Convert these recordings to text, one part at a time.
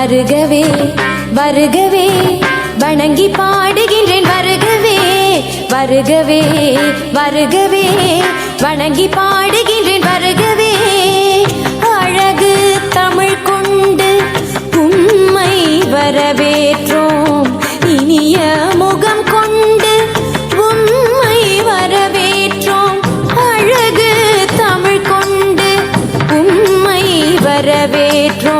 வருகவே வருகவே வணங்கி பாடுகின்றேன் வருகவே வருகவே வருகவே வணங்கி பாடுகின்றேன் வருகவே. அழகு தமிழ் கொண்டு உண்மை வரவேற்றோம். இனிய முகம் கொண்டு உண்மை வரவேற்றோம். அழகு தமிழ் கொண்டு உண்மை வரவேற்றோம்.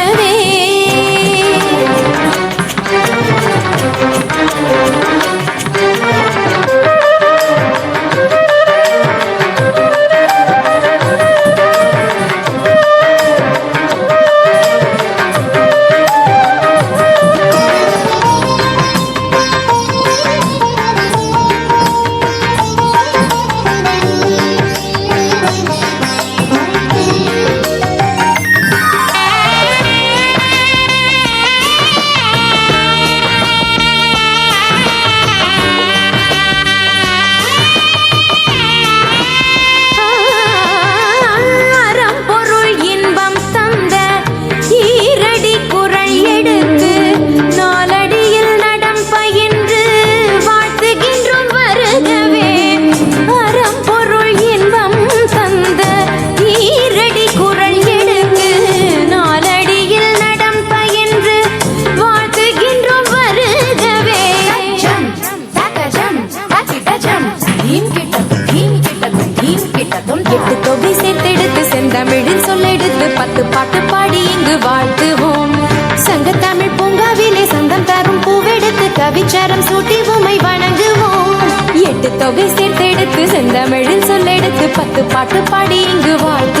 சேர்ந்து பத்து பாட்டு பாடி இங்கு வாழ்த்துவோம். சங்க தமிழ் பூங்காவிலே சந்தம் தரும் பூவெடுத்து கவிச்சாரம் சூட்டி உமை வணங்குவோம். எட்டு தொகை சேர்த்தெடுத்து செந்தமிழில் சொல்லெடுத்து பத்து பாட்டு பாடி இங்கு வாழ்த்து